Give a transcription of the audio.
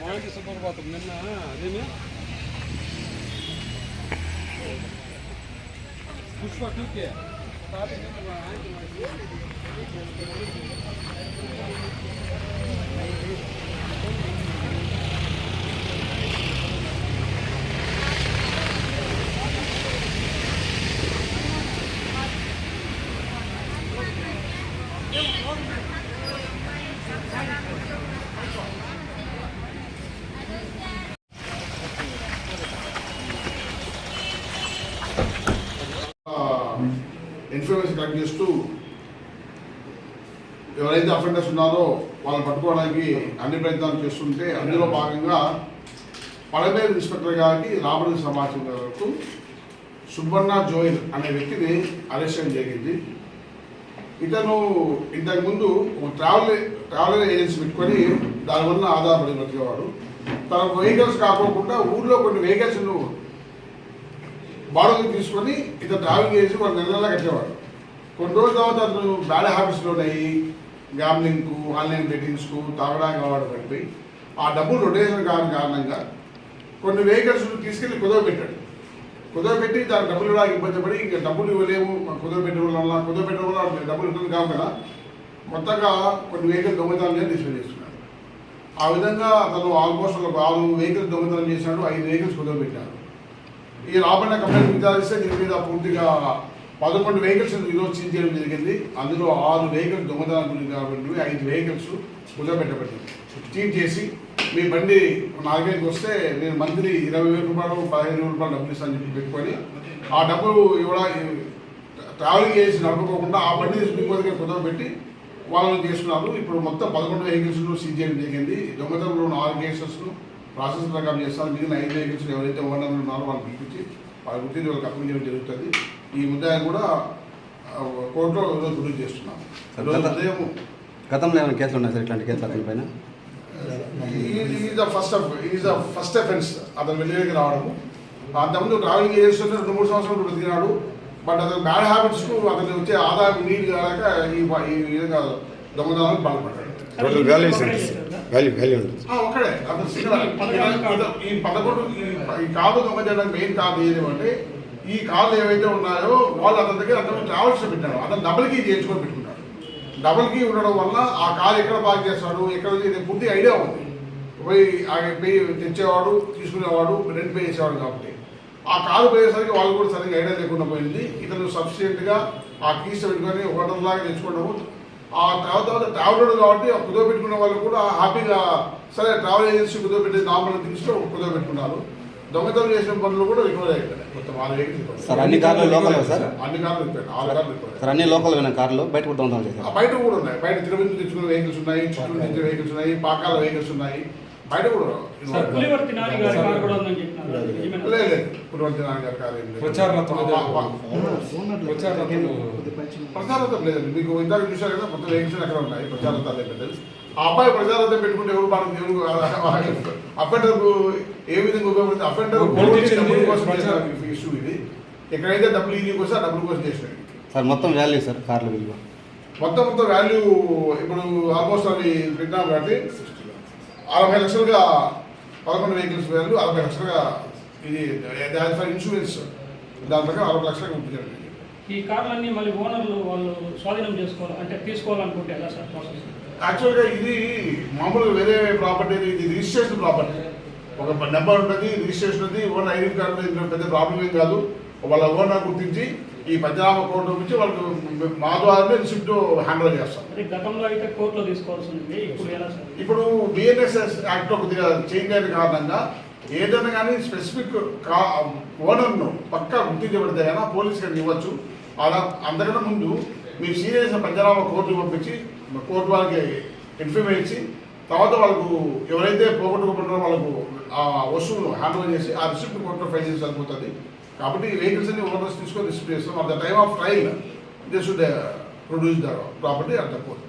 మాంటి సుప్రభాతం నిన్న అదేమి? Pushpa two K. Topic information collect చేస్తూ ఎవరైతే అఫెండర్స్ ఉన్నారో వాళ్ళని పట్టుకోవడానికి అన్ని ప్రయత్నాలు చేస్తుంటే అందులో భాగంగా పడమేరు ఇన్స్పెక్టర్ గారికి రాబడిన సమాచారం వరకు సుబ్బన్న జోయిల్ అనే వ్యక్తిని అరెస్ట్ జరిగింది. ఇతను ఇంతకుముందు ఒక ట్రావెల్ ట్రావెల్ ఏజెన్సీ పెట్టుకొని దానివల్ల ఆధారపడి బతికేవాడు తన వెహికల్స్ కాకోకుండా ఊర్లో కొన్ని వెహికల్స్ను బాడీకి తీసుకొని ఇతను ట్రావెల్ చేసి వాళ్ళు నెల నెలలా కట్టేవాడు. కొన్ని రోజుల తర్వాత అతను బ్యాడ్ హ్యాబిట్స్లో ఉన్నాయి గ్యామ్లింగ్కు ఆన్లైన్ బెట్టింగ్స్కు తాగడానికి అలవాటు పడిపోయి ఆ డబ్బులు రొటేషన్ కాని కారణంగా కొన్ని వెహికల్స్ తీసుకెళ్ళి కుదవ పెట్టాడు కుదరబెట్టి దాని డబ్బులు ఇవ్వడానికి ఇబ్బంది పడి ఇంకా డబ్బులు ఇవ్వలేము. కుదవ వల్ల కుదవ వల్ల డబ్బులు ఇవ్వడం కావు కదా కొత్తగా కొన్ని వెహికల్ దొంగతనాలు డిస్ప్లే చేస్తున్నాడు ఆ విధంగా అతను ఆల్మోస్ట్ ఒక ఆరు వెహికల్స్ దొంగతనం చేశాడు ఐదు వెహికల్స్ కుదరబెట్టాడు ఈ రాబడిన కంప్లైంట్ విచారిస్తే దీని మీద పూర్తిగా పదకొండు వెహికల్స్ ఈరోజు సీజ్ చేయడం జరిగింది. అందులో ఆరు వెహికల్స్ దొంగతనం గురించి కాబట్టి ఐదు వెహికల్స్ కుదరబెట్టబడింది సీజ్ చేసి మీ బండి నాలుగైదుకి వస్తే నేను మంత్లీ ఇరవై వేల రూపాయలు పదిహేను వేల రూపాయలు డబ్బులు ఇస్తాను చెప్పి పెట్టుకొని ఆ డబ్బులు ఇవ్వడా ట్రావెలింగ్ చేసి నడుపుకోకుండా ఆ బండి మీకు ఇంకో దగ్గర కుదరబెట్టి వాళ్ళని చేస్తున్నారు ఇప్పుడు మొత్తం పదకొండు వెహికల్స్ను సీజ్ చేయడం జరిగింది. దొంగతనంలో ఉన్న ఆరు కేసెస్ను ప్రాసెస్ ప్రకారం చేస్తారు మిగిలిన ఐదు వెహికల్స్ ఎవరైతే ఓనర్లు ఉన్నారో వాళ్ళు పిలిపించి వాళ్ళ గుర్తించి వాళ్ళకి అప్పగించడం జరుగుతుంది. ఈ ముద్దాయిని కూడా కోర్టులో ఈరోజు రుజువు చేస్తున్నాం ఉదయం గతంలో ఏమైనా కేసులు ఉన్నాయి సార్ ఇట్లాంటి కేసులు అతని పైన? Is the first is the first offence అతను వెళ్ళేకి రావడము. అంతకుముందు ట్రావెలింగ్ చేస్తుంటే రెండు మూడు సంవత్సరాలు బ్రతికినాడు బట్ అతను బ్యాడ్ హ్యాబిట్స్కు అతను వచ్చే ఆదాయం నీటి కాక ఈ ఈ విధంగా దొంగతనాలకు పాల్పడ్డాడు. టోటల్ వాల్యూ వాల్యూ వాల్యూ ఉంటుంది. ఆ, ఒక్కడే. అతను సింగల్ ఈ పదకొండు ఈ- ఈ కార్డు దొంగతనం మెయిన్ ఏది అంటే ఈ కార్లు ఏవైతే ఉన్నాయో వాళ్ళు అతని దగ్గర అతను ట్రావెల్స్ పెట్టాడు అతను డబుల్ కీ చేయించుకొని పెట్టుకున్నాడు. డబుల్ కీ ఉండడం వల్ల ఆ కారు ఎక్కడ పార్క్ చేస్తాడు ఎక్కడ ఇది పూర్తి ఐడియా ఉంది. పోయి ఆ పే తెచ్చేవాడు తీసుకునేవాడు రెంట్ పే చేసేవాడు కాబట్టి. ఆ కారు పోయేసరికి వాళ్ళు కూడా సరిగ్గా ఐడియా లేకుండా పోయింది. ఇతను సఫిషియెంట్గా ఆ కీస్ పెట్టుకొని హోటల్ లాగా తెచ్చుకోవడము ఆ తర్వాత తర్వాత ట్రావెలర్ కాబట్టి ఆ కుదో పెట్టుకున్న వాళ్ళు కూడా హ్యాపీగా సరే ట్రావెల్ ఏజెన్సీ కుదో పెట్టే నార్మల్ థింగ్స్లో కుదో పెట్టుకున్నారు. దొంగతనం చేసిన పనులు కూడా రికవర్ అయిపోయాయి మొత్తం ఆరు వెహికల్స్ సార్ అన్ని కార్లు లోకల్ సార్? అన్ని కార్లు రిపేర్ ఆరు కార్లు రిపేర్ సార్ అన్ని లోకల్ అయిన కార్లు? బయట కూడా దొంగతనం ఆ చేశారు బయట కూడా ఉన్నాయి. బయట తిరుపతి తెచ్చుకునే వెహికల్స్ ఉన్నాయి చిత్తూరు తెచ్చిన వెహికల్స్ ఉన్నాయి పాకాల వెహికల్స్ ఉన్నాయి. బయట కూడా సార్ పులివర్తి నాని గారి కారు కూడా ఉందని చెప్పినారు. నిజమేనా? లేదు గారి కారు ఏం లేదండి మీకు ఇందాక చూశారు కదా మొత్తం వెహికల్స్ అక్కడ ఉన్నాయి? ప్రచారార్థాలు ఏం లేదు ఆ అబ్బాయి ప్రచారార్థం పెట్టుకుంటే ఎవరు మనం ఎవరు అఫెండర్ ఏ విధంగా ఉపయోగపడుతుంది? అఫెండర్ ఇష్యూ ఇది. ఎక్కడైతే డబ్బులు ఈజీ కోసం ఆ డబ్బుల కోసం చేసినాయి సార్ మొత్తం వాల్యూ సార్ కార్ల విలువ. మొత్తం మొత్తం వాల్యూ ఇప్పుడు ఆల్మోస్ట్ అవి పెట్టినాం కాబట్టి అరవై లక్షలుగా పదకొండు వెహికల్స్ వాల్యూ అరవై లక్షలుగా ఇది దాని ఫర్ ఇన్సూరెన్స్ దాని ప్రకారం అరవై లక్షలుగా ఉంటుంది ఈ కార్లన్నీ మళ్ళీ ఓనర్లు వాళ్ళు స్వాధీనం చేసుకోవాలి? అంటే తీసుకోవాలనుకుంటే ఎలా సార్ ప్రాసెస్ యాక్చువల్గా ఇది మామూలుగా వేరే ప్రాపర్టీ ఇది రిజిస్ట్రేషన్ ప్రాపర్టీ ఒక నెంబర్ ఉంటుంది రిజిస్ట్రేషన్ ఉంది ఓనర్ ఐడి కార్డు ఇందులో పెద్ద ప్రాబ్లం ఏం కాదు. వాళ్ళ ఓనర్ గుర్తించి ఈ పంచనామా కోర్టు నుంచి వాళ్ళకు మా ద్వారానే రిసిప్ట్ హ్యాండిల్ చేస్తాం. గతంలో అయితే కోర్టులో తీసుకోవాల్సి ఉంది ఇప్పుడు బిఎన్ఎస్ఎస్ యాక్ట్ కొద్దిగా చేంజ్ అయిన కారణంగా ఏదైనా కానీ స్పెసిఫిక్ కా ఓనర్ను పక్కా గుర్తించబడితే అయినా పోలీస్ గారికి ఇవ్వచ్చు. అలా అంతకన్నా ముందు మీరు సీరియస్ పంచనామా కోర్టు పంపించి కోర్టు వాళ్ళకి ఇన్ఫర్మేషన్ ఇచ్చి తర్వాత వాళ్ళకు ఎవరైతే పోగొట్టుకుంటున్నారో వాళ్ళకు ఆ వస్తువును హ్యాండిల్ చేసి ఆ రిసిప్ట్ కోర్టులో ఫైల్ చేసి సరిపోతుంది. కాబట్టి ఈ వెహికల్స్ అన్ని ఓనర్స్ తీసుకొని రిసిప్ట్ చేస్తాం at the time of trial they should produce the property at the court